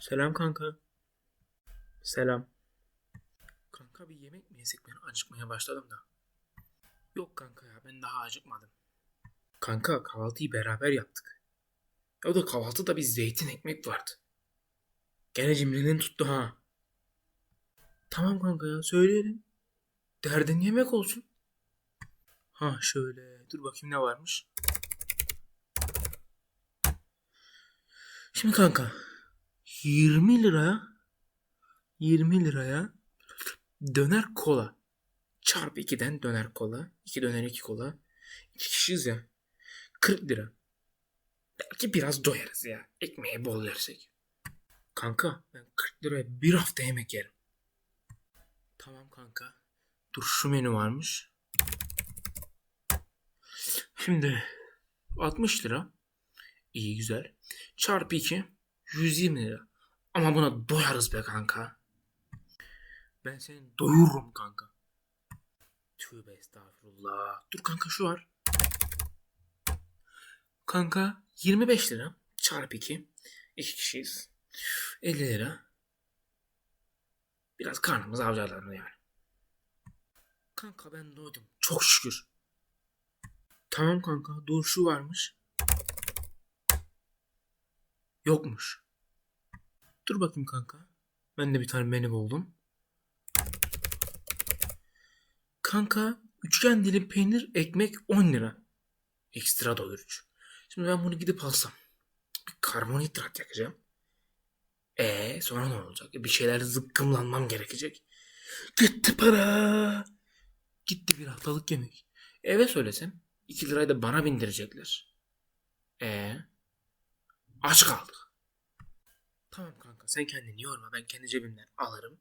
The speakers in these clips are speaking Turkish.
Selam kanka. Selam. Kanka bir yemek mi yesek ben acıkmaya başladım da. Yok kanka ya ben daha acıkmadım. Kanka kahvaltıyı beraber yaptık. Ya da kahvaltıda bir zeytin ekmek vardı. Gene cimriliğin tuttu ha. Tamam kanka ya söyleyelim. Derdin yemek olsun. Ha şöyle dur bakayım ne varmış. Şimdi kanka 20 liraya 20 liraya döner kola. Çarp 2'den döner kola. 2 döner 2 kola. 2 kişiyiz ya. 40 lira. Belki biraz doyarız ya. Ekmeği bol yersek. Kanka ben 40 liraya bir hafta yemek yerim. Tamam kanka. Dur şu menü varmış. Şimdi 60 lira. İyi güzel. Çarpı 2 120 lira. Ama buna doyarız be kanka. Ben seni doyururum kanka. Tövbe estağfurullah. Dur kanka şu var. Kanka 25 lira çarpı 2. 2 kişiyiz. 50 lira. Biraz karnımız avcalandı yani. Kanka ben doydum. Çok şükür. Tamam kanka dur şu varmış. Yokmuş. Dur bakayım kanka. Ben de bir tane menü buldum. Kanka üçgen dilim peynir ekmek 10 lira. Ekstra doyurucu. Şimdi ben bunu gidip alsam. Bir karbonhidrat yakacağım. E sonra ne olacak? Bir şeyler zıkkımlanmam gerekecek. Gitti para. Gitti bir haftalık yemek. Eve söylesem 2 lirayı da bana bindirecekler. E aç kaldık. Tamam kanka sen kendini yorma ben kendi cebimden alırım.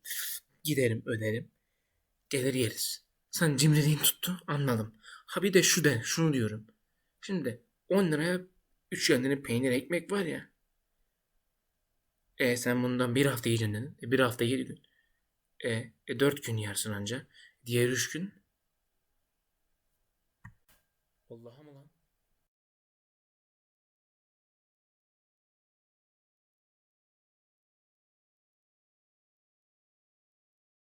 Giderim öderim. Gelir yeriz. Sen cimriliğin tuttu anladım. Ha bir de şu de şunu diyorum. Şimdi 10 liraya 3 kendine peynir ekmek var ya. E sen bundan bir hafta yiyeceksin dedin. E, bir hafta 7 gün. E, e 4 gün yersin anca. Diğer 3 gün. Allah'ım